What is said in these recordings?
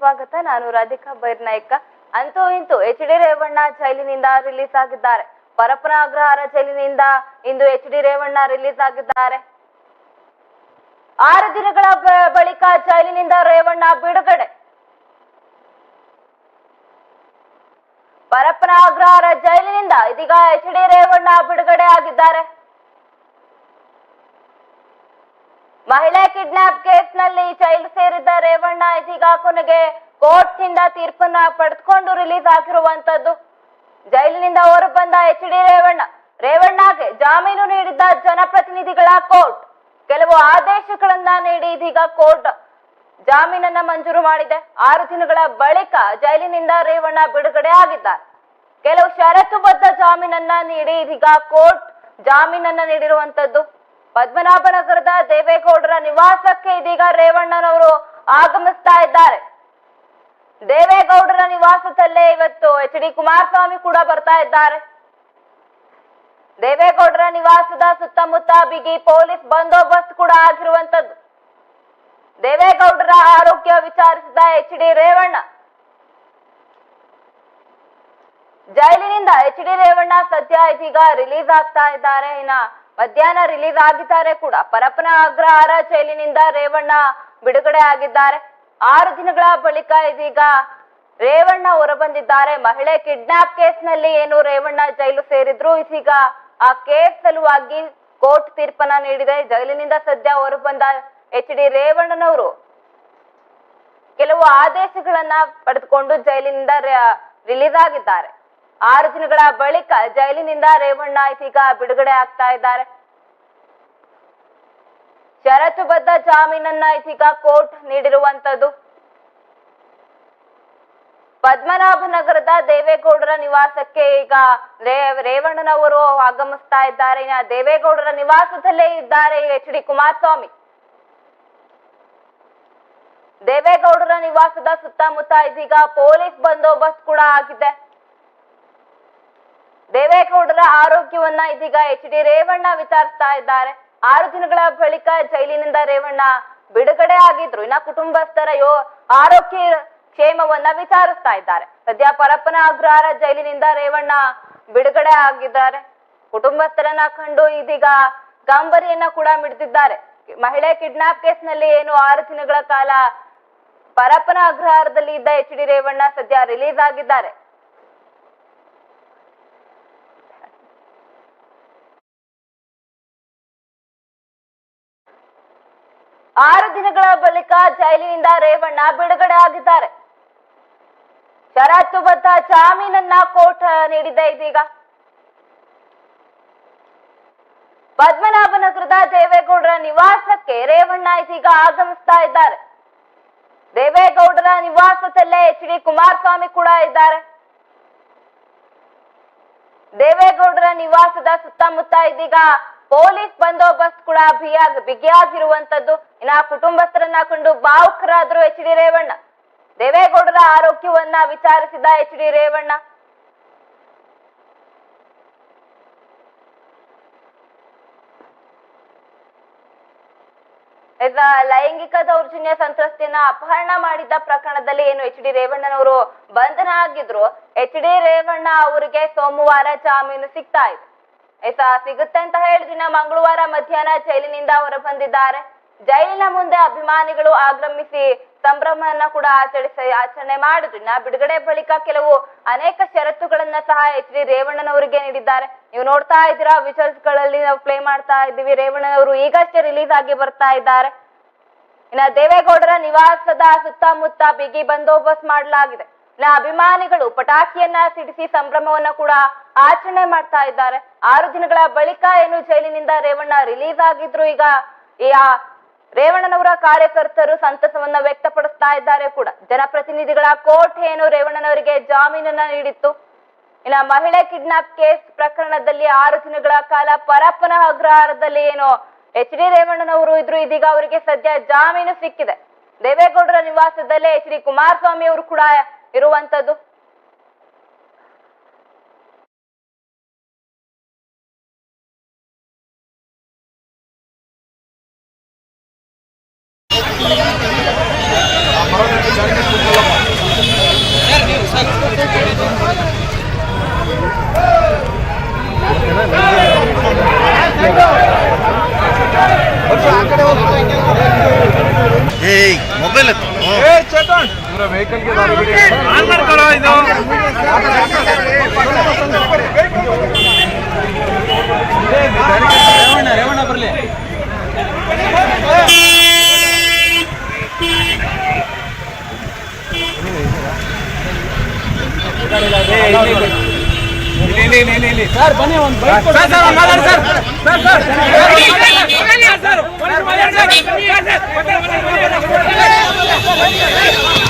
ಸ್ವಾಗತ. ನಾನು ರಾಧಿಕಾ ಬೈರ್ನಾಯ್ಕ. ಅಂತೂ ಇಂತೂ ಎಚ್ ಡಿ ರೇವಣ್ಣ ಜೈಲಿನಿಂದ ರಿಲೀಸ್ ಆಗಿದ್ದಾರೆ. ಪರಪ್ಪನ ಅಗ್ರಹಾರ ಜೈಲಿನಿಂದ ಇಂದು ಎಚ್ ಡಿ ರೇವಣ್ಣ ರಿಲೀಸ್ ಆಗಿದ್ದಾರೆ. ಆರು ದಿನಗಳ ಬಳಿಕ ಜೈಲಿನಿಂದ ರೇವಣ್ಣ ಬಿಡುಗಡೆ. ಪರಪ್ಪನ ಅಗ್ರಹಾರ ಜೈಲಿನಿಂದ ಇದೀಗ ಎಚ್ ಡಿ ರೇವಣ್ಣ ಬಿಡುಗಡೆ ಆಗಿದ್ದಾರೆ. ಮಹಿಳೆ ಕಿಡ್ನಾಪ್ ಕೇಸ್ನಲ್ಲಿ ಜೈಲು ಸೇರಿದ್ದ ರೇವಣ್ಣ ಇದೀಗ ಕೊನೆಗೆ ಕೋರ್ಟ್ನಿಂದ ತೀರ್ಪನ್ನ ಪಡೆದುಕೊಂಡು ರಿಲೀಸ್ ಆಗಿರುವಂತದ್ದು. ಜೈಲಿನಿಂದ ಹೊರ ಬಂದ ಎಚ್ ಡಿ ರೇವಣ್ಣ, ರೇವಣ್ಣಗೆ ಜಾಮೀನು ನೀಡಿದ್ದ ಜನಪ್ರತಿನಿಧಿಗಳ ಕೋರ್ಟ್. ಕೆಲವು ಆದೇಶಗಳನ್ನ ನೀಡಿ ಇದೀಗ ಕೋರ್ಟ್ ಜಾಮೀನನ್ನ ಮಂಜೂರು ಮಾಡಿದೆ. ಆರು ದಿನಗಳ ಬಳಿಕ ಜೈಲಿನಿಂದ ರೇವಣ್ಣ ಬಿಡುಗಡೆ ಆಗಿದ್ದಾರೆ. ಕೆಲವು ಷರತ್ತುಬದ್ಧ ಜಾಮೀನನ್ನ ನೀಡಿ ಇದೀಗ ಕೋರ್ಟ್ ಜಾಮೀನನ್ನ ನೀಡಿರುವಂತದ್ದು. ಪದ್ಮನಾಭನಗರದ ದೇವೇಗೌಡರ ನಿವಾಸಕ್ಕೆ ಇದೀಗ ರೇವಣ್ಣನವರು ಆಗಮಿಸ್ತಾ ಇದ್ದಾರೆ. ದೇವೇಗೌಡರ ನಿವಾಸದಲ್ಲೇ ಇವತ್ತು ಎಚ್ ಡಿ ಕುಮಾರಸ್ವಾಮಿ ಕೂಡ ಬರ್ತಾ ಇದ್ದಾರೆ. ದೇವೇಗೌಡರ ನಿವಾಸದ ಸುತ್ತಮುತ್ತ ಬಿಗಿ ಪೊಲೀಸ್ ಬಂದೋಬಸ್ತ್ ಕೂಡ ಆಗಿರುವಂತದ್ದು ದೇವೇಗೌಡರ ಆರೋಗ್ಯ ವಿಚಾರಿಸಿದ ಎಚ್ ಡಿ ರೇವಣ್ಣ, ಜೈಲಿನಿಂದ ಎಚ್ ಡಿ ರೇವಣ್ಣ ಸದ್ಯ ಇದೀಗ ರಿಲೀಸ್ ಆಗ್ತಾ ಇದ್ದಾರೆ. ಇನ್ನ ಮಧ್ಯಾಹ್ನ ರಿಲೀಸ್ ಆಗಿದ್ದಾರೆ ಕೂಡ. ಪರಪ್ಪನ ಅಗ್ರಹಾರ ಜೈಲಿನಿಂದ ರೇವಣ್ಣ ಬಿಡುಗಡೆ ಆಗಿದ್ದಾರೆ. ಆರು ದಿನಗಳ ಬಳಿಕ ಇದೀಗ ರೇವಣ್ಣ ಹೊರಬಂದಿದ್ದಾರೆ. ಮಹಿಳೆ ಕಿಡ್ನಾಪ್ ಕೇಸ್ನಲ್ಲಿ ಏನು ರೇವಣ್ಣ ಜೈಲು ಸೇರಿದ್ರು? ಇದೀಗ ಆ ಕೇಸ್ ಸಲುವಾಗಿ ಕೋರ್ಟ್ ತೀರ್ಪನ್ನ ನೀಡಿದೆ. ಜೈಲಿನಿಂದ ಸದ್ಯ ಹೊರಬಂದ ಎಚ್ ಡಿ ರೇವಣ್ಣನವರು ಕೆಲವು ಆದೇಶಗಳನ್ನ ಪಡೆದುಕೊಂಡು ಜೈಲಿನಿಂದ ರಿಲೀಸ್ ಆಗಿದ್ದಾರೆ. ಆರು ದಿನಗಳ ಬಳಿಕ ಜೈಲಿನಿಂದ ರೇವಣ್ಣ ಇದೀಗ ಬಿಡುಗಡೆ ಆಗ್ತಾ ಇದ್ದಾರೆ. ಷರತ್ತುಬದ್ಧ ಜಾಮೀನನ್ನ ಇದೀಗ ಕೋರ್ಟ್ ನೀಡಿರುವಂತದ್ದು. ಪದ್ಮನಾಭನಗರದ ದೇವೇಗೌಡರ ನಿವಾಸಕ್ಕೆ ಈಗ ರೇ- ರೇವಣ್ಣನವರು ಆಗಮಿಸ್ತಾ ಇದ್ದಾರೆ. ದೇವೇಗೌಡರ ನಿವಾಸದಲ್ಲೇ ಇದ್ದಾರೆ ಎಚ್ ಡಿ ಕುಮಾರಸ್ವಾಮಿ. ದೇವೇಗೌಡರ ನಿವಾಸದ ಸುತ್ತಮುತ್ತ ಇದೀಗ ಪೊಲೀಸ್ ಬಂದೋಬಸ್ತ್ ಕೂಡ ಆಗಿದೆ. ದೇವೇಗೌಡರ ಆರೋಗ್ಯವನ್ನ ಇದೀಗ ಎಚ್ ಡಿ ರೇವಣ್ಣ ವಿಚಾರಿಸ್ತಾ ಇದ್ದಾರೆ. ಆರು ದಿನಗಳ ಬಳಿಕ ಜೈಲಿನಿಂದ ರೇವಣ್ಣ ಬಿಡುಗಡೆ ಆಗಿದ್ರು. ಇನ್ನ ಕುಟುಂಬಸ್ಥರ ಯೋ ಆರೋಗ್ಯ ಕ್ಷೇಮವನ್ನ ವಿಚಾರಿಸ್ತಾ ಇದ್ದಾರೆ. ಸದ್ಯ ಪರಪ್ಪನ ಅಗ್ರಹಾರ ಜೈಲಿನಿಂದ ರೇವಣ್ಣ ಬಿಡುಗಡೆ ಆಗಿದ್ದಾರೆ. ಕುಟುಂಬಸ್ಥರನ್ನ ಕಂಡು ಇದೀಗ ಗಾಂಬರಿಯನ್ನ ಕೂಡ ಮಿಡಿದಿದ್ದಾರೆ. ಮಹಿಳೆ ಕಿಡ್ನಾಪ್ ಕೇಸ್ನಲ್ಲಿ ಏನು ಆರು ದಿನಗಳ ಕಾಲ ಪರಪ್ಪನ ಅಗ್ರಹಾರದಲ್ಲಿ ಇದ್ದ ಎಚ್ ಡಿ ರೇವಣ್ಣ ಸದ್ಯ ರಿಲೀಸ್ ಆಗಿದ್ದಾರೆ ಆರು ದಿನಗಳ ಬಳಿಕ ಜೈಲಿನಿಂದ ರೇವಣ್ಣ ಬಿಡುಗಡೆ ಆಗಿದ್ದಾರೆ ಷರತ್ತುಬದ್ಧ ಜಾಮೀನನ್ನ ಕೋರ್ಟ್ ನೀಡಿದೆ ಇದೀಗ. ಪದ್ಮನಾಭನಗರದ ದೇವೇಗೌಡರ ನಿವಾಸಕ್ಕೆ ರೇವಣ್ಣ ಇದೀಗ ಆಗಮಿಸ್ತಾ ಇದ್ದಾರೆ. ದೇವೇಗೌಡರ ನಿವಾಸದಲ್ಲೇ ಎಚ್ ಡಿ ಕುಮಾರಸ್ವಾಮಿ ಕೂಡ ಇದ್ದಾರೆ. ದೇವೇಗೌಡರ ನಿವಾಸದ ಸುತ್ತಮುತ್ತ ಇದೀಗ ಪೊಲೀಸ್ ಬಂದೋಬಸ್ತ್ ಕೂಡ ಬಿಗಿಯಾಗಿ ಬಿಗಿಯಾಗಿರುವಂತದ್ದು. ಇನ್ನ ಕುಟುಂಬಸ್ಥರನ್ನ ಕಂಡು ಭಾವುಕರಾದ್ರು ಎಚ್ ಡಿ ರೇವಣ್ಣ. ದೇವೇಗೌಡರ ಆರೋಗ್ಯವನ್ನ ವಿಚಾರಿಸಿದ ಎಚ್ ಡಿ ರೇವಣ್ಣ. ಲೈಂಗಿಕ ದೌರ್ಜನ್ಯ ಸಂತ್ರಸ್ತೆಯನ್ನ ಅಪಹರಣ ಮಾಡಿದ್ದ ಪ್ರಕರಣದಲ್ಲಿ ಏನು ಎಚ್ ಡಿ ರೇವಣ್ಣನವರು ಬಂಧನ ಆಗಿದ್ರು. ಎಚ್ ಡಿ ರೇವಣ್ಣ ಅವರಿಗೆ ಸೋಮವಾರ ಜಾಮೀನು ಸಿಗ್ತಾ ಇದೆ. ಆಯ್ತಾ ಸಿಗುತ್ತೆ ಅಂತ ಹೇಳಿದಿನ ಮಂಗಳವಾರ ಮಧ್ಯಾಹ್ನ ಜೈಲಿನಿಂದ ಹೊರಬಂದಿದ್ದಾರೆ. ಜೈಲಿನ ಮುಂದೆ ಅಭಿಮಾನಿಗಳು ಆಗ್ರಮಿಸಿ ಸಂಭ್ರಮವನ್ನ ಕೂಡ ಆಚರಿಸಿ, ಆಚರಣೆ ಮಾಡಿದ್ರು. ನಾ ಬಿಡುಗಡೆ ಬಳಿಕ ಕೆಲವು ಅನೇಕ ಷರತ್ತುಗಳನ್ನ ಸಹ ಎಚ್ ಡಿ ರೇವಣ್ಣನವರಿಗೆ ನೀಡಿದ್ದಾರೆ. ನೀವು ನೋಡ್ತಾ ಇದ್ದೀರಾ ವಿಚರ್ಸ್ಗಳಲ್ಲಿ ನಾವು ಪ್ಲೇ ಮಾಡ್ತಾ ಇದ್ದೀವಿ. ರೇವಣ್ಣನವರು ಈಗಷ್ಟೇ ರಿಲೀಸ್ ಆಗಿ ಬರ್ತಾ ಇದ್ದಾರೆ. ಇನ್ನ ದೇವೇಗೌಡರ ನಿವಾಸದ ಸುತ್ತಮುತ್ತ ಬಿಗಿ ಬಂದೋಬಸ್ತ್ ಮಾಡಲಾಗಿದೆ. ಇನ್ನ ಅಭಿಮಾನಿಗಳು ಪಟಾಕಿಯನ್ನ ಸಿಡಿಸಿ ಸಂಭ್ರಮವನ್ನ ಕೂಡ ಆಚರಣೆ ಮಾಡ್ತಾ ಇದ್ದಾರೆ. ಆರು ದಿನಗಳ ಬಳಿಕ ಏನು ಜೈಲಿನಿಂದ ರೇವಣ್ಣ ರಿಲೀಸ್ ಆಗಿದ್ರು ಈಗ ರೇವಣ್ಣನವರ ಕಾರ್ಯಕರ್ತರು ಸಂತಸವನ್ನ ವ್ಯಕ್ತಪಡಿಸ್ತಾ ಇದ್ದಾರೆ ಕೂಡ. ಜನಪ್ರತಿನಿಧಿಗಳ ಕೋರ್ಟ್ ಏನು ರೇವಣ್ಣನವರಿಗೆ ಜಾಮೀನನ್ನ ನೀಡಿತ್ತು. ಇನ್ನ ಮಹಿಳೆ ಕಿಡ್ನಾಪ್ ಕೇಸ್ ಪ್ರಕರಣದಲ್ಲಿ ಆರು ದಿನಗಳ ಕಾಲ ಪರಪ್ಪನ ಅಗ್ರಹಾರದಲ್ಲಿ ಏನು ಎಚ್ ಡಿ ರೇವಣ್ಣನವರು ಇದ್ರು. ಇದೀಗ ಅವರಿಗೆ ಸದ್ಯ ಜಾಮೀನು ಸಿಕ್ಕಿದೆ. ದೇವೇಗೌಡರ ನಿವಾಸದಲ್ಲೇ ಎಚ್ ಡಿ ಕುಮಾರಸ್ವಾಮಿ ಅವರು ಕೂಡ ಇರುವಂತದ್ದು. ಏಯ್ ಮೊಬೈಲ್ ಎತ್ತು ವೆಹಿಕಲ್ಗೆ ದಾರಿ ಬಿಡಿ ಆನ್ ಮಾಡ್ಕೊಳ್ಳೋ ಇದು ರೇವಣ್ಣ ರೇವಣ್ಣ ಬರಲಿ ಸರ್ ಬನ್ನಿ ಒಂದು ಬೈಕ್ ಸರ್ ಸರ್ ಮಾತಾಡಿ ಸರ್ ಸರ್ ಸರ್ ಎಸ್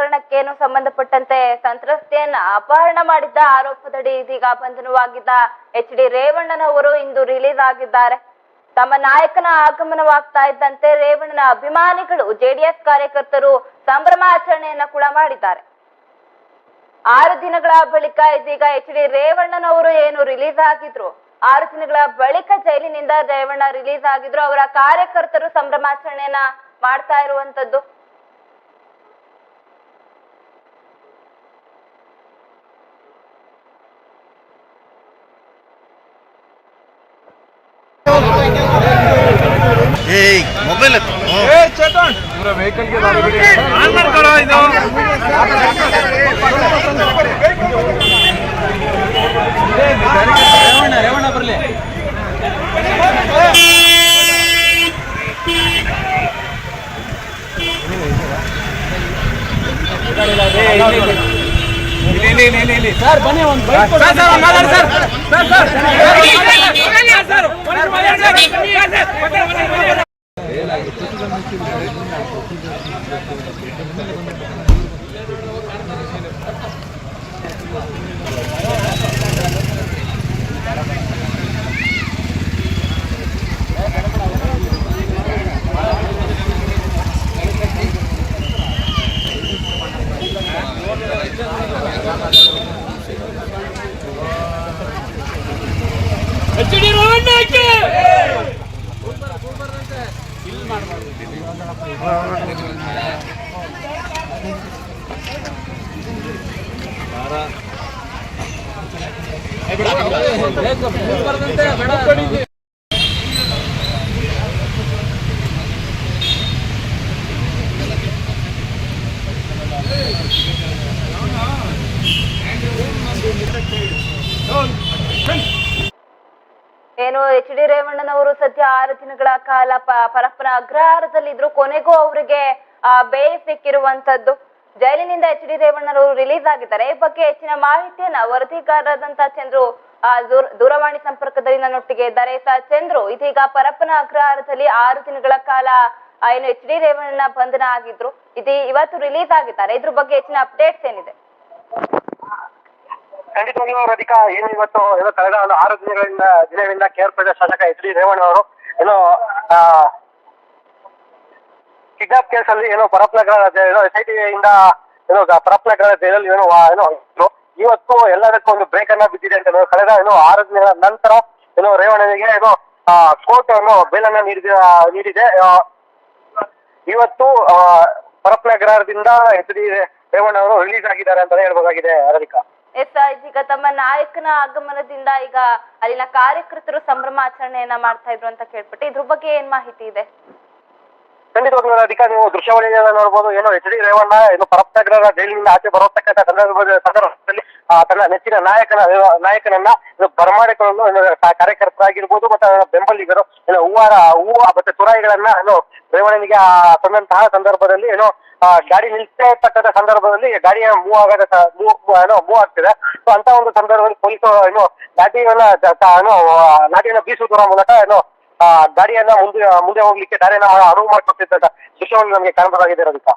ಪ್ರಕರಣಕ್ಕೇನು ಸಂಬಂಧಪಟ್ಟಂತೆ ಸಂತ್ರಸ್ತೆಯನ್ನ ಅಪಹರಣ ಮಾಡಿದ್ದ ಆರೋಪದಡಿ ಇದೀಗ ಬಂಧನವಾಗಿದ್ದ ಎಚ್ ಡಿ ರೇವಣ್ಣನವರು ಇಂದು ರಿಲೀಸ್ ಆಗಿದ್ದಾರೆ. ತಮ್ಮ ನಾಯಕನ ಆಗಮನವಾಗ್ತಾ ಇದ್ದಂತೆ ರೇವಣ್ಣನ ಅಭಿಮಾನಿಗಳು ಜೆಡಿಎಸ್ ಕಾರ್ಯಕರ್ತರು ಸಂಭ್ರಮಾಚರಣೆಯನ್ನ ಕೂಡ ಮಾಡಿದ್ದಾರೆ. ಆರು ದಿನಗಳ ಬಳಿಕ ಇದೀಗ ಎಚ್ ಡಿ ರೇವಣ್ಣನವರು ಏನು ರಿಲೀಸ್ ಆಗಿದ್ರು, ಆರು ದಿನಗಳ ಬಳಿಕ ಜೈಲಿನಿಂದ ರೇವಣ್ಣ ರಿಲೀಸ್ ಆಗಿದ್ರು, ಅವರ ಕಾರ್ಯಕರ್ತರು ಸಂಭ್ರಮಾಚರಣೆಯನ್ನ ಮಾಡ್ತಾ ಇರುವಂತದ್ದು ಏಯ್ ಮೊಬೈಲ್ ಎತ್ತು ಇವರ ವೆಹಿಕಲ್ಗೆ ದಾರಿ ಬಿಡಿ ಆನ್ ಮಾಡ್ಕೊಳ್ಳೋ ಇದು ರೇವಣ್ಣ ರೇವಣ್ಣ ಬರಲಿ ಸರ್ ಬನ್ನಿ ಒಂದು bike sir sir sir sir sir Thank you. ಏನು ಎಚ್ ಡಿ ರೇವಣ್ಣನವರು ಸದ್ಯ ಆರು ದಿನಗಳ ಕಾಲ ಪರಪ್ಪನ ಅಗ್ರಹಾರದಲ್ಲಿ ಇದ್ರು ಕೊನೆಗೂ ಅವರಿಗೆ ಬೇಯ ಸಿಕ್ಕಿರುವಂತದ್ದು ಜೈಲಿನಿಂದ ಎಚ್ ಡಿ ರೇವಣ್ಣನವರು ರಿಲೀಸ್ ಆಗಿದ್ದಾರೆ. ಈ ಬಗ್ಗೆ ಹೆಚ್ಚಿನ ಮಾಹಿತಿಯನ್ನ ವರದಿಗಾರರಾದಂತಹ ಚಂದ್ರು ದೂರವಾಣಿ ಸಂಪರ್ಕದಲ್ಲಿ ನನ್ನೊಟ್ಟಿಗೆ ಇದ್ದಾರೆ. ಚಂದ್ರು, ಇದೀಗ ಪರಪ್ಪನ ಅಗ್ರಹಾರದಲ್ಲಿ ಆರು ದಿನಗಳ ಕಾಲ ಏನು ಎಚ್ ಡಿ ರೇವಣ್ಣನ ಬಂಧನ ಆಗಿದ್ರು. ಇದು, ಇವತ್ತು ರಿಲೀಸ್ ಆಗಿದ್ದಾರೆ. ಇದ್ರ ಬಗ್ಗೆ ಹೆಚ್ಚಿನ ಅಪ್ಡೇಟ್ಸ್ ಏನಿದೆ? ಖಂಡಿತವಾಗ್ಲೂ ರಾಧಿಕಾ ಏನು ಇವತ್ತು ಏನೋ ಕಳೆದ ಒಂದು ಆರು ದಿನಗಳಿಂದ ದಿನಗಳಿಂದ ಕೇರ್ಪೇಟೆ ಶಾಸಕ ಎಚ್ ಡಿ ರೇವಣ್ಣ ಅವರು ಏನೋ ಕಿಡ್ನಾಪ್ ಕೇಸಲ್ಲಿ ಏನೋ ಪರಪ್ನಗರ ಏನೋ ಎಸ್ ಐ ಟಿಯಿಂದ ಏನೋ ಗ- ಪರಪ್ನಗರ ಜೈಲಲ್ಲಿ ಏನೋ ಏನೋ. ಇವತ್ತು ಎಲ್ಲದಕ್ಕೂ ಒಂದು ಬ್ರೇಕ್ ಅನ್ನ ಬಿದ್ದಿದೆ ಅಂತ ಏನೋ ಕಳೆದ ಏನೋ ಆರು ದಿನಗಳ ನಂತರ ಏನೋ ರೇವಣ್ಣನಿಗೆ ಏನೋ ಕೋರ್ಟ್ ಅನ್ನು ಬೇಲನ್ನ ನೀಡಿದ. ನೀಡಿದೆ ಇವತ್ತು ಪರಪ್ನಗರದಿಂದ ಎಚ್ ಡಿ ರೇವಣ್ಣ ಅವರು ರಿಲೀಸ್ ಆಗಿದ್ದಾರೆ ಅಂತಾನೆ ಹೇಳ್ಬೋದಾಗಿದೆ ರಾಧಿಕಾ ಎಸ್ ಈಗ ತಮ್ಮ ನಾಯಕನ ಆಗಮನದಿಂದ ಈಗ ಅಲ್ಲಿನ ಕಾರ್ಯಕರ್ತರು ಸಂಭ್ರಮಾಚರಣೆಯನ್ನ ಮಾಡ್ತಾ ಇದ್ರು ಅಂತ ಕೇಳ್ಪಟ್ಟೆ ಇದ್ರ ಬಗ್ಗೆ ಏನ್ ಮಾಹಿತಿ ಇದೆ? ಖಂಡಿತವಾಗ್ಲೂ ರಾಧಿಕಾ ನೀವು ದೃಶ್ಯಾವಳಿಯನ್ನ ನೋಡ್ಬೋದು ಏನೋ ಎಚ್ ಡಿ ರೇವಣ್ಣ ಏನು ಪರಪ್ತಗ್ರರ ಜೈಲಿನಿಂದ ಆಚೆ ಬರತಕ್ಕಂಥ ಸಂದರ್ಭದ ಸಂದರ್ಭದಲ್ಲಿ ಆ, ತನ್ನ ನೆಚ್ಚಿನ ನಾಯಕನ ನಾಯಕನನ್ನ ಕ- ಕಾರ್ಯಕರ್ತರಾಗಿರ್ಬೋದು ಮತ್ತೆ ಬೆಂಬಲಿಗರು ಏನೋ ಹೂವಾರ ಹೂವು ಮತ್ತೆ ತುರಾಯಿಗಳನ್ನ ಏನು ರೇವಣ್ಣನಿಗೆ ತಂದಂತಹ ಸಂದರ್ಭದಲ್ಲಿ ಏನೋ ಗಾಡಿ ನಿಲ್ತಾ ಇರ್ತಕ್ಕಂಥ ಸಂದರ್ಭದಲ್ಲಿ ಗಾಡಿಯ ಮೂವ್ ಆಗದ ಏನೋ ಮೂವ್ ಆಗ್ತಿದೆ. ಸೊ ಅಂತ ಒಂದು ಸಂದರ್ಭದಲ್ಲಿ ಪೊಲೀಸರು ಏನು ಲಾಠಿಯನ್ನ ಏನು ಲಾಠಿಯನ್ನ ಬೀಸುವುದರ ಮೂಲಕ ಏನೋ ಗಾಡಿಯನ್ನ ಮುಂದೆ ಮುಂದೆ ಹೋಗ್ಲಿಕ್ಕೆ ದಾರಿಯನ್ನ ಅನುವು ಮಾಡಿಕೊಟ್ಟಿದ್ದ ದೃಶ್ಯವನ್ನು ನಮಗೆ ಕಾಣಬಹುದಾಗಿದೆ ಅಂತ.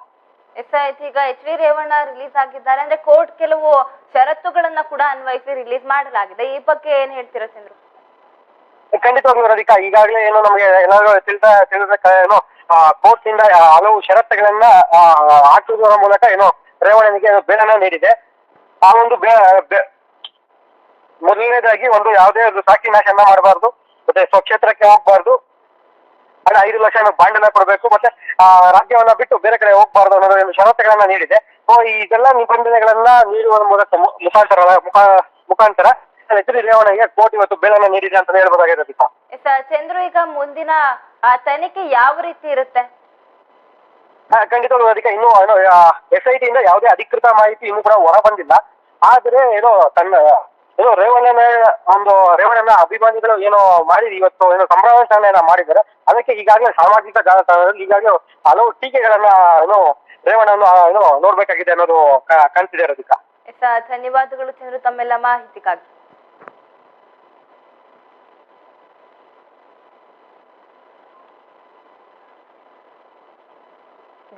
ಎಸ್ ಈಗ ಎಚ್ ವಿ ರೇವಣ್ಣ ರಿಲೀಸ್ ಆಗಿದ್ದಾರೆ. ಅಂದ್ರೆ ಕೋರ್ಟ್ ಕೆಲವು ಷರತ್ತುಗಳನ್ನ ಕೂಡ ಅನ್ವಯಿಸಿ ರಿಲೀಸ್ ಮಾಡಲಾಗಿದೆ. ಈ ಬಗ್ಗೆ ಏನ್ ಹೇಳ್ತೀರಾ ಚಂದ್ರು? ಖಂಡಿತವಾಗ್ಲೂ ರವಿಕಾ ಈಗಾಗಲೇ ಏನು ನಮಗೆ ಎಲ್ಲರೂ ತಿಳಿದ ತಿಳಿದ ಏನು ಕೋರ್ಟ್ನಿಂದ ಹಲವು ಷರತ್ತುಗಳನ್ನ ಹಾಕುವುದರ ಮೂಲಕ ಏನು ರೇವಣ್ಣನಿಗೆ ಬೇಡನ ನೀಡಿದೆ. ಆ ಒಂದು ಮೊದಲನೇದಾಗಿ ಒಂದು ಯಾವುದೇ ಒಂದು ಸಾಕ್ಷಿ ನಾಶನ ಮಾಡಬಾರ್ದು. ಮತ್ತೆ ಸ್ವಕ್ಷೇತ್ರಕ್ಕೆ ಹೋಗ್ಬಾರ್ದು. ಹಣ ಐದು ಲಕ್ಷ ಬಾಂಡನ್ನ ಕೊಡಬೇಕು. ಮತ್ತೆ ಆ ರಾಜ್ಯವನ್ನ ಬಿಟ್ಟು ಬೇರೆ ಕಡೆ ಹೋಗ್ಬಾರ್ದು ಅನ್ನೋದು ಒಂದು ಷರತ್ತುಗಳನ್ನ ನೀಡಿದೆ. ಸೊ ಇದೆಲ್ಲ ನಿಬಂಧನೆಗಳನ್ನ ನೀಡುವ ಮೂಲಕ ಮುಖಾಂತರ ಮುಖ ಮುಖಾಂತರ ಎಚ್ ಡಿ ರೇವಣ್ಣಗೆ ಕೋರ್ಟ್ ಇವತ್ತು ಬೇಳನ್ನ ನೀಡಿದೆ ಅಂತ ಹೇಳ್ಬೋದಾಗಿದೆ ದೀಪಾ. ಚಂದ್ರು ಈಗ ಮುಂದಿನ ತನಿಖೆ ಯಾವ ರೀತಿ ಇರುತ್ತೆ? ಆ, ಖಂಡಿತವಾಗ್ಲೂ ಅದಕ್ಕೆ ಇನ್ನೂ ಎಸ್ ಐ ಟಿಯಿಂದ ಯಾವುದೇ ಅಧಿಕೃತ ಮಾಹಿತಿ ಇನ್ನೂ ಕೂಡ ಹೊರ ಬಂದಿಲ್ಲ. ಆದ್ರೆ ಏನೋ ತನ್ನ ಏನೋ ರೇವಣ್ಣನ ಒಂದು ರೇವಣ್ಣನ ಅಭಿಮಾನಿಗಳು ಏನೋ ಮಾಡಿದ್ರು ಇವತ್ತು, ಏನೋ ಸಂಭ್ರಮಾಚರಣೆಯನ್ನ ಮಾಡಿದ್ದಾರೆ. ಅದಕ್ಕೆ ಈಗಾಗಲೇ ಸಾಮಾಜಿಕ ಜಾಲತಾಣದಲ್ಲಿ ಈಗಾಗಲೇ ಹಲವು ಟೀಕೆಗಳನ್ನ ಏನೋ ರೇವಣ್ಣನ ಏನೋ ನೋಡ್ಬೇಕಾಗಿದೆ ಅನ್ನೋದು ಕಾಣ್ತಿದೆ ರದಿಕಾ ಎಸ್ ಧನ್ಯವಾದಗಳು ಚಂದ್ರು ತಮ್ಮೆಲ್ಲ ಮಾಹಿತಿಗಾಗಿ.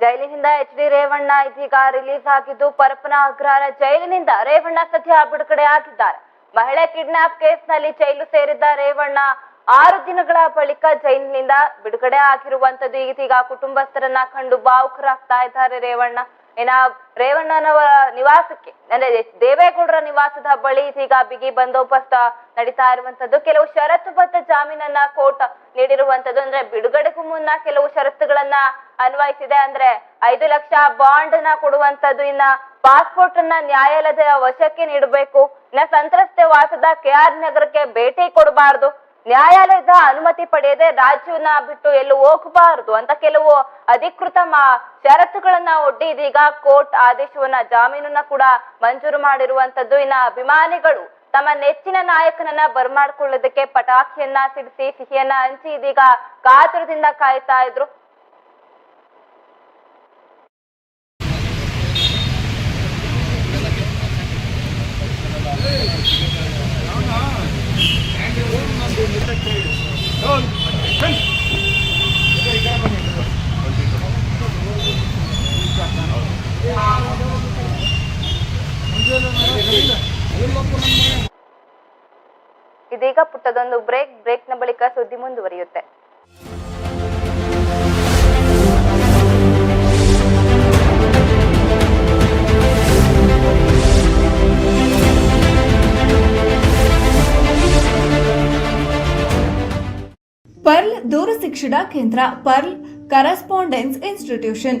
ಜೈಲಿನಿಂದ ಎಚ್ ಡಿ ರೇವಣ್ಣ ಇದೀಗ ರಿಲೀಸ್ ಆಗಿದ್ದು ಪರಪನ ಅಗ್ರಹಾರ ಜೈಲಿನಿಂದ ರೇವಣ್ಣ ಸದ್ಯ ಬಿಡುಗಡೆ ಆಗಿದ್ದಾರೆ. ಮಹಿಳೆ ಕಿಡ್ನಾಪ್ ಕೇಸ್ನಲ್ಲಿ ಜೈಲು ಸೇರಿದ್ದ ರೇವಣ್ಣ ಆರು ದಿನಗಳ ಬಳಿಕ ಜೈಲಿನಿಂದ ಬಿಡುಗಡೆ ಆಗಿರುವಂತದ್ದು ಇದೀಗ ಕುಟುಂಬಸ್ಥರನ್ನ ಕಂಡು ಭಾವುಕರಾಗ್ತಾ ಇದ್ದಾರೆ ರೇವಣ್ಣ. ಏನ ರೇವಣ್ಣನವರ ನಿವಾಸಕ್ಕೆ, ಅಂದ್ರೆ ದೇವೇಗೌಡರ ನಿವಾಸದ ಬಳಿ ಇದೀಗ ಬಿಗಿ ಬಂದೋಬಸ್ತ್ ನಡೀತಾ ಇರುವಂತದ್ದು. ಕೆಲವು ಷರತ್ತುಬದ್ಧ ಜಾಮೀನನ್ನ ಕೋರ್ಟ್ ನೀಡಿರುವಂತದ್ದು. ಅಂದ್ರೆ ಬಿಡುಗಡೆಗೂ ಮುನ್ನ ಕೆಲವು ಷರತ್ತುಗಳನ್ನ ಅನ್ವಯಿಸಿದೆ. ಅಂದ್ರೆ ಐದು ಲಕ್ಷ ಬಾಂಡ್ನ ಕೊಡುವಂತದ್ದು. ಇನ್ನ ಪಾಸ್ಪೋರ್ಟ್ ಅನ್ನ ನ್ಯಾಯಾಲಯದ ವಶಕ್ಕೆ ನೀಡಬೇಕು. ಇನ್ನ ಸಂತ್ರಸ್ತೆ ವಾಸದ ಕೆ ಆರ್ ನಗರಕ್ಕೆ ಭೇಟಿ ಕೊಡಬಾರ್ದು. ನ್ಯಾಯಾಲಯದ ಅನುಮತಿ ಪಡೆಯದೆ ರಾಜ್ಯವನ್ನ ಬಿಟ್ಟು ಎಲ್ಲೂ ಹೋಗಬಾರದು ಅಂತ ಕೆಲವು ಅಧಿಕೃತ ಷರತ್ತುಗಳನ್ನ ಒಡ್ಡಿ ಇದೀಗ ಕೋರ್ಟ್ ಆದೇಶವನ್ನ ಜಾಮೀನನ್ನ ಕೂಡ ಮಂಜೂರು ಮಾಡಿರುವಂತದ್ದು. ಇನ್ನ ಅಭಿಮಾನಿಗಳು ತಮ್ಮ ನೆಚ್ಚಿನ ನಾಯಕನನ್ನ ಬರ್ಮಾಡ್ಕೊಳ್ಳೋದಕ್ಕೆ ಪಟಾಕಿಯನ್ನ ಸಿಡಿಸಿ ಸಿಹಿಯನ್ನ ಹಂಚಿ ಇದೀಗ ಕಾತುರದಿಂದ ಕಾಯ್ತಾ ಇದ್ರು. ಇದೀಗ ಪುಟ್ಟದೊಂದು ಬ್ರೇಕ್ ಬ್ರೇಕ್ನ ಬಳಿಕ ಸುದ್ದಿ ಮುಂದುವರಿಯುತ್ತೆ. ಪರ್ಲ್ ದೂರ ಶಿಕ್ಷಣ ಕೇಂದ್ರ Pearl correspondence institution.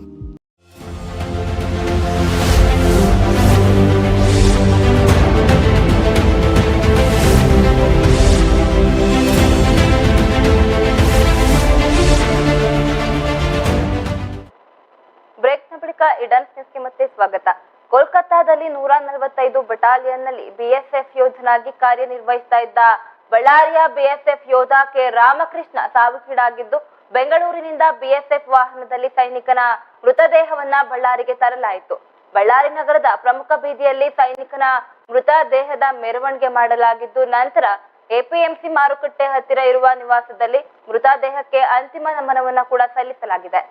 ಇಡನ್ಸ್ ನ್ಯೂಸ್ಗೆ ಮತ್ತೆ ಸ್ವಾಗತ. ಕೋಲ್ಕತ್ತಾದಲ್ಲಿ ನೂರ ನಲವತ್ತೈದು ಬಟಾಲಿಯನ್ನಲ್ಲಿ ಬಿಎಸ್ಎಫ್ ಯೋಧನಾಗಿ ಕಾರ್ಯನಿರ್ವಹಿಸ್ತಾ ಇದ್ದ ಬಳ್ಳಾರಿಯ ಬಿಎಸ್ಎಫ್ ಯೋಧ ಕೆ. ರಾಮಕೃಷ್ಣ ಸಾವಿಗೀಡಾಗಿದ್ದು ಬೆಂಗಳೂರಿನಿಂದ ಬಿಎಸ್ಎಫ್ ವಾಹನದಲ್ಲಿ ಸೈನಿಕನ ಮೃತದೇಹವನ್ನ ಬಳ್ಳಾರಿಗೆ ತರಲಾಯಿತು. ಬಳ್ಳಾರಿ ನಗರದ ಪ್ರಮುಖ ಬೀದಿಯಲ್ಲಿ ಸೈನಿಕನ ಮೃತದೇಹದ ಮೆರವಣಿಗೆ ಮಾಡಲಾಗಿದ್ದು, ನಂತರ ಎಪಿಎಂಸಿ ಮಾರುಕಟ್ಟೆ ಹತ್ತಿರ ಇರುವ ನಿವಾಸದಲ್ಲಿ ಮೃತದೇಹಕ್ಕೆ ಅಂತಿಮ ನಮನವನ್ನ ಕೂಡ ಸಲ್ಲಿಸಲಾಗಿದೆ.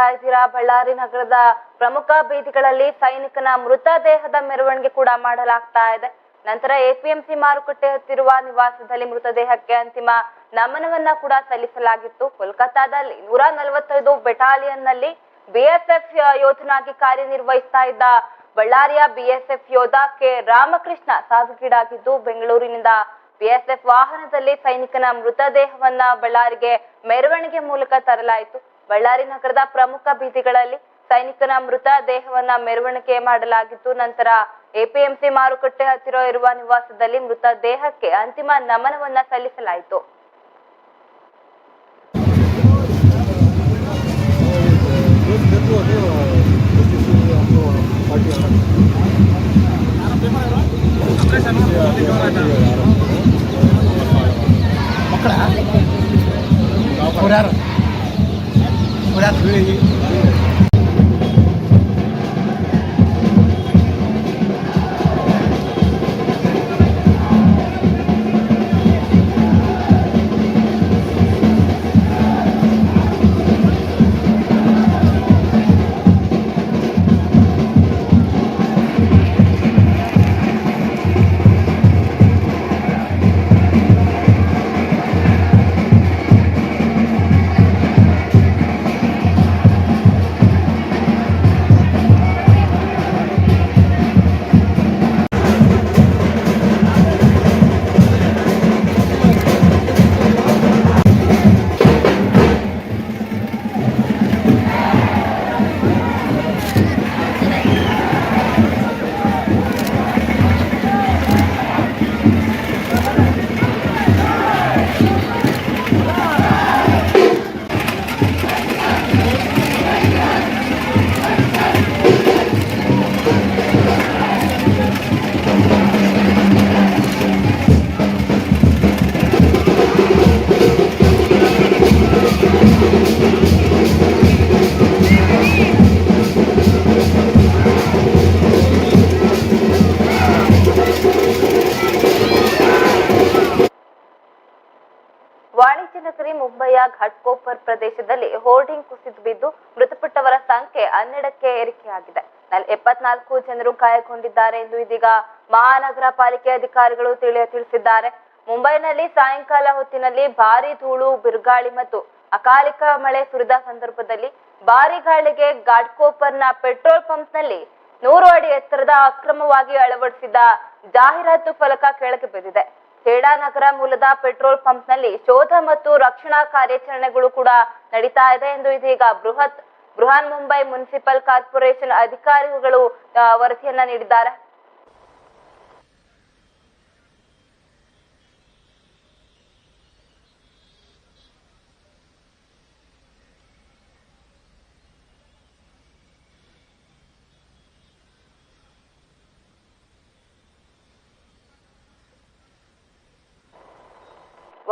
ನೋಡ್ತಾ ಇದ್ದೀರಾ? ಬಳ್ಳಾರಿ ನಗರದ ಪ್ರಮುಖ ಬೀದಿಗಳಲ್ಲಿ ಸೈನಿಕನ ಮೃತದೇಹದ ಮೆರವಣಿಗೆ ಕೂಡ ಮಾಡಲಾಗ್ತಾ ಇದೆ. ನಂತರ ಎಪಿಎಂಸಿ ಮಾರುಕಟ್ಟೆ ಹತ್ತಿರುವ ನಿವಾಸದಲ್ಲಿ ಮೃತದೇಹಕ್ಕೆ ಅಂತಿಮ ನಮನವನ್ನ ಕೂಡ ಸಲ್ಲಿಸಲಾಗಿತ್ತು. ಕೋಲ್ಕತ್ತಾದಲ್ಲಿ ನೂರ ನಲವತ್ತೈದು ಬೆಟಾಲಿಯನ್ನಲ್ಲಿ ಬಿಎಸ್ಎಫ್ ಯೋಧನಾಗಿ ಕಾರ್ಯನಿರ್ವಹಿಸ್ತಾ ಇದ್ದ ಬಳ್ಳಾರಿಯ ಬಿಎಸ್ಎಫ್ ಯೋಧ ಕೆ. ರಾಮಕೃಷ್ಣ ಸಾವಿಗೀಡಾಗಿದ್ದು, ಬೆಂಗಳೂರಿನಿಂದ ಬಿಎಸ್ಎಫ್ ವಾಹನದಲ್ಲಿ ಸೈನಿಕನ ಮೃತದೇಹವನ್ನ ಬಳ್ಳಾರಿಗೆ ಮೆರವಣಿಗೆ ಮೂಲಕ ತರಲಾಯಿತು. ಬಳ್ಳಾರಿ ನಗರದ ಪ್ರಮುಖ ಬೀದಿಗಳಲ್ಲಿ ಸೈನಿಕನ ಮೃತ ದೇಹವನ್ನ ಮೆರವಣಿಗೆ ಮಾಡಲಾಗಿತ್ತು. ನಂತರ ಎಪಿಎಂಸಿ ಮಾರುಕಟ್ಟೆ ಹತ್ತಿರ ಇರುವ ನಿವಾಸದಲ್ಲಿ ಮೃತ ದೇಹಕ್ಕೆ ಅಂತಿಮ ನಮನವನ್ನ ಸಲ್ಲಿಸಲಾಯಿತು. ವಾಣಿಜ್ಯ ಘಾಟ್ಕೋಪರ್ ಪ್ರದೇಶದಲ್ಲಿ ಹೋರ್ಡಿಂಗ್ ಕುಸಿದು ಬಿದ್ದು ಮೃತಪಟ್ಟವರ ಸಂಖ್ಯೆ ಹನ್ನೆರಡಕ್ಕೆ ಏರಿಕೆಯಾಗಿದೆ. ನಲ್- ಎಪ್ಪತ್ನಾಲ್ಕು ಜನರು ಗಾಯಗೊಂಡಿದ್ದಾರೆ ಎಂದು ಇದೀಗ ಮಹಾನಗರ ಪಾಲಿಕೆ ಅಧಿಕಾರಿಗಳು ತಿಳಿಯ ತಿಳಿಸಿದ್ದಾರೆ. ಮುಂಬೈನಲ್ಲಿ ಸಾಯಂಕಾಲ ಹೊತ್ತಿನಲ್ಲಿ ಭಾರಿ ಧೂಳು, ಬಿರುಗಾಳಿ ಮತ್ತು ಅಕಾಲಿಕ ಮಳೆ ಸುರಿದ ಸಂದರ್ಭದಲ್ಲಿ ಭಾರಿ ಗಾಳಿಗೆ ಘಾಟ್ಕೋಪರ್ನ ಪೆಟ್ರೋಲ್ ಪಂಪ್ನಲ್ಲಿ ನೂರು ಅಡಿ ಎತ್ತರದ ಅಕ್ರಮವಾಗಿ ಅಳವಡಿಸಿದ ಜಾಹೀರಾತು ಫಲಕ ಕೆಳಗೆ ಬಿದ್ದಿದೆ. ಖೇಡಾ ನಗರ ಮೂಲದ ಪೆಟ್ರೋಲ್ ಪಂಪ್ನಲ್ಲಿ ಶೋಧ ಮತ್ತು ರಕ್ಷಣಾ ಕಾರ್ಯಾಚರಣೆಗಳು ಕೂಡ ನಡೀತಾ ಇದೆ ಎಂದು ಇದೀಗ ಬೃಹತ್ ಬೃಹನ್ ಮುಂಬೈ ಮುನ್ಸಿಪಲ್ ಕಾರ್ಪೊರೇಷನ್ ಅಧಿಕಾರಿಗಳು ವರದಿಯನ್ನ ನೀಡಿದ್ದಾರೆ.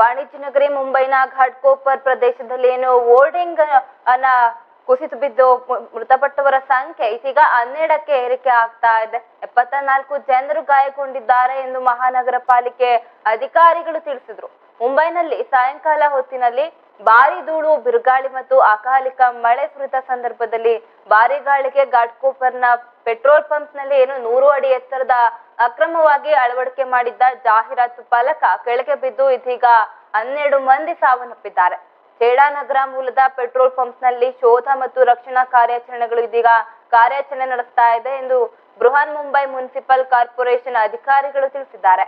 ವಾಣಿಜ್ಯ ನಗರಿ ಮುಂಬೈನ ಘಾಟ್ಕೋಪರ್ ಪ್ರದೇಶದಲ್ಲಿ ಏನು ಓಲ್ಡಿಂಗ್ ಅನ್ನ ಕುಸಿತು ಬಿದ್ದು ಮೃತಪಟ್ಟವರ ಸಂಖ್ಯೆ ಇದೀಗ ಹನ್ನೆರಡಕ್ಕೆ ಏರಿಕೆ ಆಗ್ತಾ ಇದೆ. ಎಪ್ಪತ್ತ ನಾಲ್ಕು ಜನರು ಗಾಯಗೊಂಡಿದ್ದಾರೆ ಎಂದು ಮಹಾನಗರ ಪಾಲಿಕೆ ಅಧಿಕಾರಿಗಳು ತಿಳಿಸಿದ್ರು. ಮುಂಬೈನಲ್ಲಿ ಸಾಯಂಕಾಲ ಹೊತ್ತಿನಲ್ಲಿ ಭಾರಿ ಧೂಳು, ಬಿರುಗಾಳಿ ಮತ್ತು ಅಕಾಲಿಕ ಮಳೆ ಕುರಿತ ಸಂದರ್ಭದಲ್ಲಿ ಭಾರಿ ಗಾಳಿಗೆ ಘಾಟ್ಕೋಪರ್ನ ಪೆಟ್ರೋಲ್ ಪಂಪ್ನಲ್ಲಿ ಏನು ನೂರು ಅಡಿ ಎತ್ತರದ ಅಕ್ರಮವಾಗಿ ಅಳವಡಿಕೆ ಮಾಡಿದ್ದ ಜಾಹೀರಾತು ಫಲಕ ಕೆಳಗೆ ಬಿದ್ದು ಇದೀಗ ಹನ್ನೆರಡು ಮಂದಿ ಸಾವನ್ನಪ್ಪಿದ್ದಾರೆ. ಚೇಡಾನಗರ ಮೂಲದ ಪೆಟ್ರೋಲ್ ಪಂಪ್ನಲ್ಲಿ ಶೋಧ ಮತ್ತು ರಕ್ಷಣಾ ಕಾರ್ಯಾಚರಣೆಗಳು ಇದೀಗ ಕಾರ್ಯಾಚರಣೆ ನಡೆಸ್ತಾ ಇದೆ ಎಂದು ಬೃಹನ್ ಮುಂಬೈ ಮುನ್ಸಿಪಲ್ ಕಾರ್ಪೊರೇಷನ್ ಅಧಿಕಾರಿಗಳು ತಿಳಿಸಿದ್ದಾರೆ.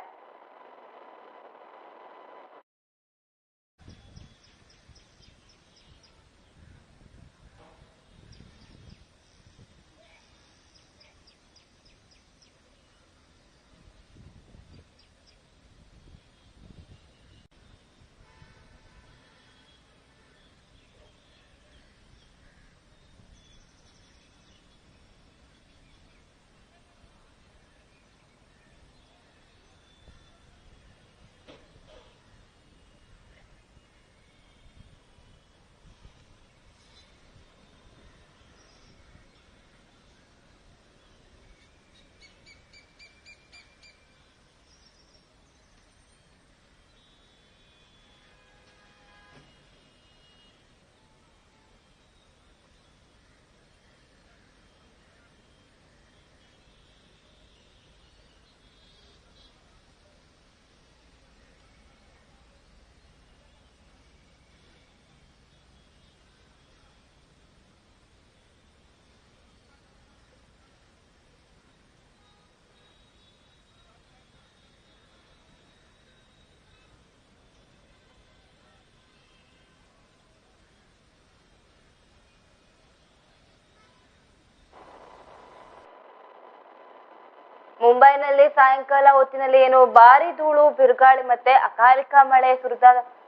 ಮುಂಬೈನಲ್ಲಿ ಸಾಯಂಕಾಲ ಹೊತ್ತಿನಲ್ಲಿ ಏನು ಭಾರಿ ಧೂಳು, ಬಿರುಗಾಳಿ ಮತ್ತೆ ಅಕಾಲಿಕ ಮಳೆ ಸುರಿದ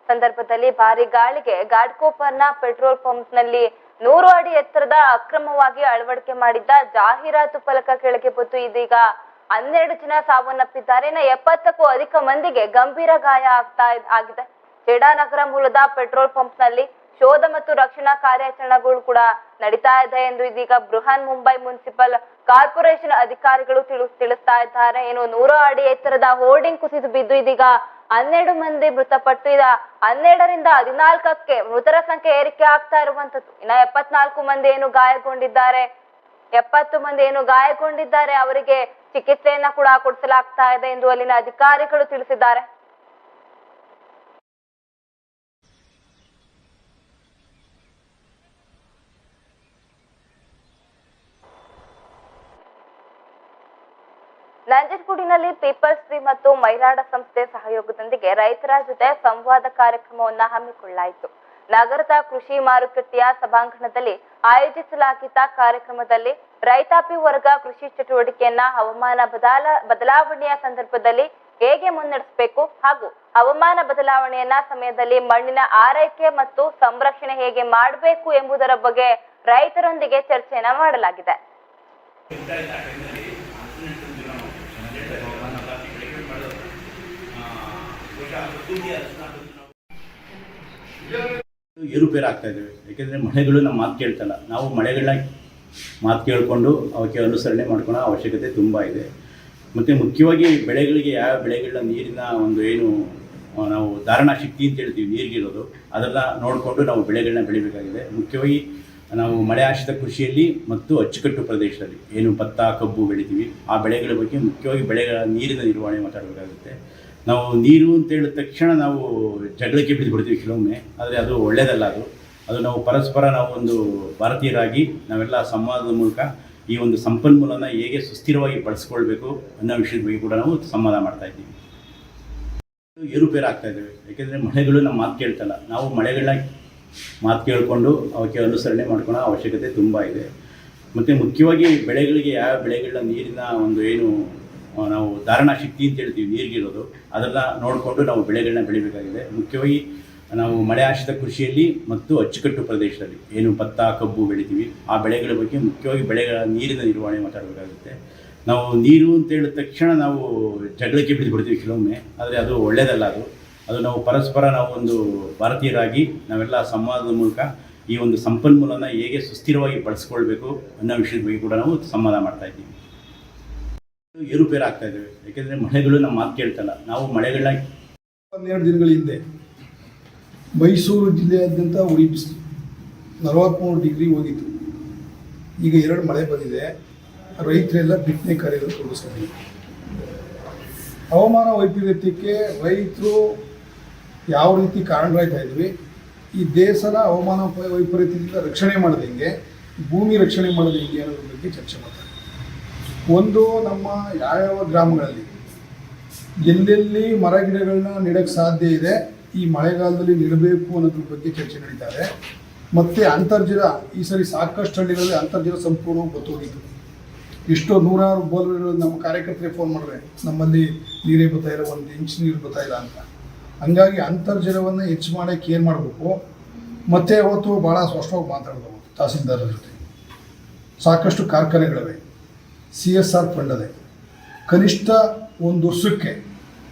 ಸಂದರ್ಭದಲ್ಲಿ ಭಾರಿ ಗಾಳಿಗೆ ಘಾಟ್ಕೋಪರ್ನ ಪೆಟ್ರೋಲ್ ಪಂಪ್ನಲ್ಲಿ ನೂರು ಅಡಿ ಎತ್ತರದ ಅಕ್ರಮವಾಗಿ ಅಳವಡಿಕೆ ಮಾಡಿದ್ದ ಜಾಹೀರಾತು ಫಲಕ ಕೆಳಗೆ ಬಿದ್ದು ಇದೀಗ ಹನ್ನೆರಡು ಜನ ಸಾವನ್ನಪ್ಪಿದ್ದಾರೆ. ಇನ್ನು ಎಪ್ಪತ್ತಕ್ಕೂ ಅಧಿಕ ಮಂದಿಗೆ ಗಂಭೀರ ಗಾಯ ಆಗ್ತಾ ಆಗಿದೆ. ಆಗಿದೆ ನಗರ ಮೂಲದ ಪೆಟ್ರೋಲ್ ಪಂಪ್ನಲ್ಲಿ ಶೋಧ ಮತ್ತು ರಕ್ಷಣಾ ಕಾರ್ಯಾಚರಣೆಗಳು ಕೂಡ ನಡೀತಾ ಇದೆ ಎಂದು ಇದೀಗ ಬೃಹನ್ ಮುಂಬೈ ಮುನ್ಸಿಪಲ್ ಕಾರ್ಪೊರೇಷನ್ ಅಧಿಕಾರಿಗಳು ತಿಳಿ ತಿಳಿಸ್ತಾ ಇದ್ದಾರೆ. ಏನು ನೂರು ಅಡಿ ಎತ್ತರದ ಹೋರ್ಡಿಂಗ್ ಕುಸಿದು ಬಿದ್ದು ಇದೀಗ ಹನ್ನೆರಡು ಮಂದಿ ಮೃತಪಟ್ಟು ಇದ ಹನ್ನೆರಡರಿಂದ ಹದಿನಾಲ್ಕಕ್ಕೆ ಮೃತರ ಸಂಖ್ಯೆ ಏರಿಕೆ ಆಗ್ತಾ ಇರುವಂತದ್ದು ಇನ್ನ ಎಪ್ಪತ್ನಾಲ್ಕು ಮಂದಿ ಏನು ಗಾಯಗೊಂಡಿದ್ದಾರೆ. ಎಪ್ಪತ್ತು ಮಂದಿ ಏನು ಗಾಯಗೊಂಡಿದ್ದಾರೆ. ಅವರಿಗೆ ಚಿಕಿತ್ಸೆಯನ್ನ ಕೂಡ ಕೊಡಿಸಲಾಗ್ತಾ ಇದೆ ಎಂದು ಅಲ್ಲಿನ ಅಧಿಕಾರಿಗಳು ತಿಳಿಸಿದ್ದಾರೆ. ನಂಜನಗೂಡಿನಲ್ಲಿ ಪೀಪಲ್ಸ್ ಟ್ರೀ ಮತ್ತು ಮೈಲಾಡ ಸಂಸ್ಥೆ ಸಹಯೋಗದೊಂದಿಗೆ ರೈತರ ಜೊತೆ ಸಂವಾದ ಕಾರ್ಯಕ್ರಮವನ್ನು ಹಮ್ಮಿಕೊಳ್ಳಲಾಯಿತು ನಗರದ ಕೃಷಿ ಮಾರುಕಟ್ಟೆಯ ಸಭಾಂಗಣದಲ್ಲಿ ಆಯೋಜಿಸಲಾಗಿದ್ದ ಕಾರ್ಯಕ್ರಮದಲ್ಲಿ ರೈತಾಪಿ ವರ್ಗ ಕೃಷಿ ಚಟುವಟಿಕೆಯನ್ನ ಹವಾಮಾನ ಬದಲ, ಬದಲಾವಣೆಯ ಸಂದರ್ಭದಲ್ಲಿ ಹೇಗೆ ಮುನ್ನಡೆಸಬೇಕು ಹಾಗೂ ಹವಾಮಾನ ಬದಲಾವಣೆಯನ್ನ ಸಮಯದಲ್ಲಿ ಮಣ್ಣಿನ ಆರೈಕೆ ಮತ್ತು ಸಂರಕ್ಷಣೆ ಹೇಗೆ ಮಾಡಬೇಕು ಎಂಬುದರ ಬಗ್ಗೆ ರೈತರೊಂದಿಗೆ ಚರ್ಚೆಯನ್ನ ಮಾಡಲಾಗಿದೆ. ಏರುಪೇರು ಆಗ್ತಾ ಇದ್ದೇವೆ. ಯಾಕೆಂದರೆ ಮಳೆಗಳು ನಮ್ಮ ಮಾತು ಕೇಳ್ತಲ್ಲ. ನಾವು ಮಳೆಗಳನ್ನ ಮಾತು ಕೇಳಿಕೊಂಡು ಅವಕ್ಕೆ ಅನುಸರಣೆ ಮಾಡ್ಕೊಳ್ಳೋ ಅವಶ್ಯಕತೆ ತುಂಬ ಇದೆ. ಮತ್ತು ಮುಖ್ಯವಾಗಿ ಬೆಳೆಗಳಿಗೆ ಯಾವ ಬೆಳೆಗಳನ್ನ ನೀರಿನ ಒಂದು ಏನು ನಾವು ಧಾರಣಾ ಶಕ್ತಿ ಅಂತ ಹೇಳ್ತೀವಿ ನೀರಿಗಿರೋದು. ಅದೆಲ್ಲ ನೋಡಿಕೊಂಡು ನಾವು ಬೆಳೆಗಳನ್ನ ಬೆಳಿಬೇಕಾಗಿದೆ. ಮುಖ್ಯವಾಗಿ ನಾವು ಮಳೆ ಆಶ್ರಿತ ಕೃಷಿಯಲ್ಲಿ ಮತ್ತು ಅಚ್ಚುಕಟ್ಟು ಪ್ರದೇಶದಲ್ಲಿ. ಏನು ಭತ್ತ, ಕಬ್ಬು ಬೆಳಿತೀವಿ. ಆ ಬೆಳೆಗಳ ಬಗ್ಗೆ ಮುಖ್ಯವಾಗಿ ಬೆಳೆಗಳ ನೀರಿನ ನಿರ್ವಹಣೆ ಮಾತಾಡಬೇಕಾಗುತ್ತೆ. ನಾವು ನೀರು ಅಂತ ಹೇಳಿದ ತಕ್ಷಣ ನಾವು ಜಗಳಕ್ಕೆ ಬಿದ್ದುಬಿಡ್ತೀವಿ ಕೆಲವೊಮ್ಮೆ, ಆದರೆ ಅದು ಒಳ್ಳೆಯದಲ್ಲ ಅದು. ಅದು ನಾವು ಪರಸ್ಪರ ನಾವು ಒಂದು ಭಾರತೀಯರಾಗಿ ನಾವೆಲ್ಲ ಸಂವಾದದ ಮೂಲಕ ಈ ಒಂದು ಸಂಪನ್ಮೂಲನ ಹೇಗೆ ಸುಸ್ಥಿರವಾಗಿ ಬಳಸ್ಕೊಳ್ಬೇಕು ಅನ್ನೋ ವಿಷಯದ ಬಗ್ಗೆ ಕೂಡ ನಾವು ಸಂವಾದ ಮಾಡ್ತಾ ಇದ್ದೀವಿ. ಏರುಪೇರು ಆಗ್ತಾ ಇದ್ದೇವೆ. ಯಾಕೆಂದರೆ ಮಳೆಗಳು ನಮ್ಮ ಮಾತು ಕೇಳ್ತಲ್ಲ. ನಾವು ಮಳೆಗಳನ್ನ ಮಾತು ಕೇಳಿಕೊಂಡು ಅವಕ್ಕೆ ಅನುಸರಣೆ ಮಾಡ್ಕೊಳ್ಳೋ ಅವಶ್ಯಕತೆ ತುಂಬ ಇದೆ. ಮತ್ತು ಮುಖ್ಯವಾಗಿ ಬೆಳೆಗಳಿಗೆ ಯಾವ ಬೆಳೆಗಳನ್ನ ನೀರಿನ ಒಂದು ಏನು ನಾವು ಧಾರಣಾ ಶಕ್ತಿ ಅಂತ ಹೇಳ್ತೀವಿ, ನೀರಿಗಿರೋದು. ಅದೆಲ್ಲ ನೋಡಿಕೊಂಡು ನಾವು ಬೆಳೆಗಳನ್ನ ಬೆಳಿಬೇಕಾಗಿದೆ. ಮುಖ್ಯವಾಗಿ ನಾವು ಮಳೆ ಆಶ್ರಿತ ಕೃಷಿಯಲ್ಲಿ ಮತ್ತು ಅಚ್ಚುಕಟ್ಟು ಪ್ರದೇಶದಲ್ಲಿ ಏನು ಭತ್ತ, ಕಬ್ಬು ಬೆಳಿತೀವಿ. ಆ ಬೆಳೆಗಳ ಬಗ್ಗೆ ಮುಖ್ಯವಾಗಿ ಬೆಳೆಗಳ ನೀರಿನ ನಿರ್ವಹಣೆ ಮಾತಾಡಬೇಕಾಗುತ್ತೆ. ನಾವು ನೀರು ಅಂತ ಹೇಳಿದ ತಕ್ಷಣ ನಾವು ಜಗಳಕ್ಕೆ ಬಿದ್ದುಬಿಡ್ತೀವಿ ಕೆಲವೊಮ್ಮೆ, ಆದರೆ ಅದು ಒಳ್ಳೆಯದಲ್ಲ ಅದು. ಅದು ನಾವು ಪರಸ್ಪರ ನಾವು ಒಂದು ಭಾರತೀಯರಾಗಿ ನಾವೆಲ್ಲ ಸಂವಾದದ ಮೂಲಕ ಈ ಒಂದು ಸಂಪನ್ಮೂಲನ ಹೇಗೆ ಸುಸ್ಥಿರವಾಗಿ ಬಳಸ್ಕೊಳ್ಬೇಕು ಅನ್ನೋ ವಿಷಯದ ಬಗ್ಗೆ ಕೂಡ ನಾವು ಸಂವಾದ ಮಾಡ್ತಾ ಇದ್ದೀವಿ. ಏರುಪೇರು ಆಗ್ತಾ ಇದ್ದೇವೆ ಯಾಕೆಂದರೆ ಮಳೆಗಳು ನಮ್ಮ ಮಾತು ಕೇಳ್ತಲ್ಲ. ನಾವು ಮಳೆಗಳ ಹನ್ನೆರಡು ದಿನಗಳ ಹಿಂದೆ ಮೈಸೂರು ಜಿಲ್ಲೆಯಾದ್ಯಂತ ಉರಿ ಬಿಸಿಲು ನಲವತ್ತ್ಮೂರು ಡಿಗ್ರಿ ಹೋಗಿತ್ತು. ಈಗ ಎರಡು ಮಳೆ ಬಂದಿದೆ. ರೈತರೆಲ್ಲ ಬಿತ್ತನೆ ಕಾರ್ಯಗಳು ತೊಡಗಿಸ್ಕೊಂಡಿದ್ದಾರೆ ಹವಾಮಾನ ವೈಪರೀತ್ಯಕ್ಕೆ ರೈತರು ಯಾವ ರೀತಿ ಕಾರಣರಾಗ್ತಾ ಇದ್ವಿ? ಈ ದೇಶನ ಹವಾಮಾನ ವೈಪರೀತ್ಯದಿಂದ ರಕ್ಷಣೆ ಮಾಡೋದು ಹೆಂಗೆ? ಭೂಮಿ ರಕ್ಷಣೆ ಮಾಡೋದು ಹೆಂಗೆ ಅನ್ನೋದ್ರ ಬಗ್ಗೆ ಚರ್ಚೆ ಮಾಡ್ತಾರೆ. ಒಂದು ನಮ್ಮ ಯಾವ್ಯಾವ ಗ್ರಾಮಗಳಲ್ಲಿ ಎಲ್ಲೆಲ್ಲಿ ಮರ ಗಿಡಗಳನ್ನ ನೆಡಕ್ಕೆ ಸಾಧ್ಯ ಇದೆ, ಈ ಮಳೆಗಾಲದಲ್ಲಿ ನೆಡಬೇಕು ಅನ್ನೋದ್ರ ಬಗ್ಗೆ ಚರ್ಚೆ ನಡೀತಾರೆ. ಮತ್ತು ಅಂತರ್ಜಲ, ಈ ಸರಿ ಸಾಕಷ್ಟು ಹಳ್ಳಿಗಳಲ್ಲಿ ಅಂತರ್ಜಲ ಸಂಪೂರ್ಣ ಗೊತ್ತೋಗಿತ್ತು ಎಷ್ಟೋ ನೂರಾರು ಬೋರ್ವೆಲ್ಗಳು ನಮ್ಮ ಕಾರ್ಯಕರ್ತರಿಗೆ ಫೋನ್ ಮಾಡಿದ್ರೆ, ನಮ್ಮಲ್ಲಿ ನೀರೇ ಬರ್ತಾ ಇಲ್ಲ, ಒಂದು ಇಂಚ್ ನೀರು ಬರ್ತಾ ಇಲ್ಲ ಅಂತ. ಹಂಗಾಗಿ ಅಂತರ್ಜಲವನ್ನು ಹೆಚ್ಚು ಮಾಡೋಕ್ಕೆ ಏನು ಮಾಡಬೇಕು? ಮತ್ತೆ ಅವತ್ತು ಭಾಳ ಸ್ಪಷ್ಟವಾಗಿ ಮಾತಾಡಿದವು ತಹಸೀಲ್ದಾರರ ಜೊತೆ. ಸಾಕಷ್ಟು ಕಾರ್ಖಾನೆಗಳಿವೆ. ಸಿ ಎಸ್ ಆರ್ ಫಂಡ್ ಅದೆ ಕನಿಷ್ಠ ಒಂದು ವರ್ಷಕ್ಕೆ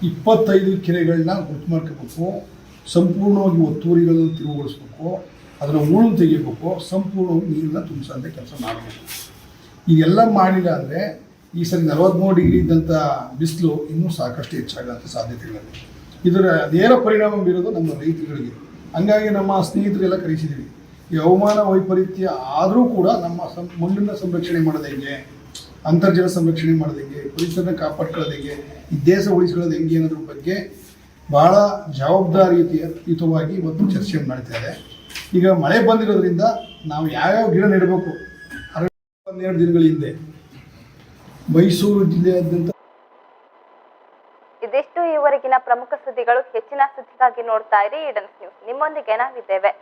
ಇಪ್ಪತ್ತೈದು ಕೆರೆಗಳನ್ನ ಗುರ್ತು ಮಾಡ್ಕೋಬೇಕು ಸಂಪೂರ್ಣವಾಗಿ ಒತ್ತುವರಿಗಳನ್ನು ತಿರುವುಗೊಳಿಸ್ಬೇಕು ಅದನ್ನು ಉಳು ತೆಗಿಬೇಕು, ಸಂಪೂರ್ಣವಾಗಿ ನೀರನ್ನ ತುಂಬಿಸೋದೆ ಕೆಲಸ ಮಾಡಬೇಕು. ಇದೆಲ್ಲ ಮಾಡಿಲ್ಲ ಅಂದರೆ ಈ ಸರಿ ನಲವತ್ತ್ಮೂರು ಡಿಗ್ರಿ ಇದ್ದಂಥ ಬಿಸಿಲು ಇನ್ನೂ ಸಾಕಷ್ಟು ಹೆಚ್ಚಾಗೋಂಥ ಸಾಧ್ಯತೆಗಳಿವೆ ಇದರ ನೇರ ಪರಿಣಾಮ ಬೀರೋದು ನಮ್ಮ ರೈತರುಗಳಿಗೆ. ಹಂಗಾಗಿ ನಮ್ಮ ಸ್ನೇಹಿತರೆಲ್ಲ ಕರೆಸಿದ್ದೀವಿ ಈ ಹವಾಮಾನ ವೈಪರೀತ್ಯ ಆದರೂ ಕೂಡ ನಮ್ಮ ಸಂ ಮಣ್ಣನ್ನು ಸಂರಕ್ಷಣೆ ಮಾಡೋದು ಹೆಂಗೆ? ಅಂತರ್ಜಲ ಸಂರಕ್ಷಣೆ ಮಾಡೋದು ಹೆಂಗೆ, ಪರಿಸರನ ಕಾಪಾಡ್ಕೊಳ್ಳೋದು ಹೆಂಗೆ, ಈ ದೇಶ ಉಳಿಸ್ಕೊಳ್ಳೋದು ಹೆಂಗೆ ಅನ್ನೋದ್ರ ಬಗ್ಗೆ ಭಾಳ ಜವಾಬ್ದಾರಿಯುತವಾಗಿ ಇವತ್ತು ಚರ್ಚೆ ಮಾಡ್ತಾ ಇದ್ದಾರೆ ಈಗ ಮಳೆ ಬಂದಿರೋದ್ರಿಂದ ನಾವು ಯಾವ್ಯಾವ ಗಿಡ ನೆಡಬೇಕು? ಹನ್ನೆರಡು ದಿನಗಳ ಹಿಂದೆ. ಮೈಸೂರು ಜಿಲ್ಲೆಯಾದ್ಯಂತ ಇದಿಷ್ಟು ಈವರೆಗಿನ ಪ್ರಮುಖ ಸುದ್ದಿಗಳು. ಹೆಚ್ಚಿನ ಸುದ್ದಿಗಾಗಿ ನೋಡ್ತಾ ಇರಿ. ಈಡನ್ಸ್ ನ್ಯೂಸ್ ನಿಮ್ಮೊಂದಿಗೆ ನಾವಿದ್ದೇವೆ.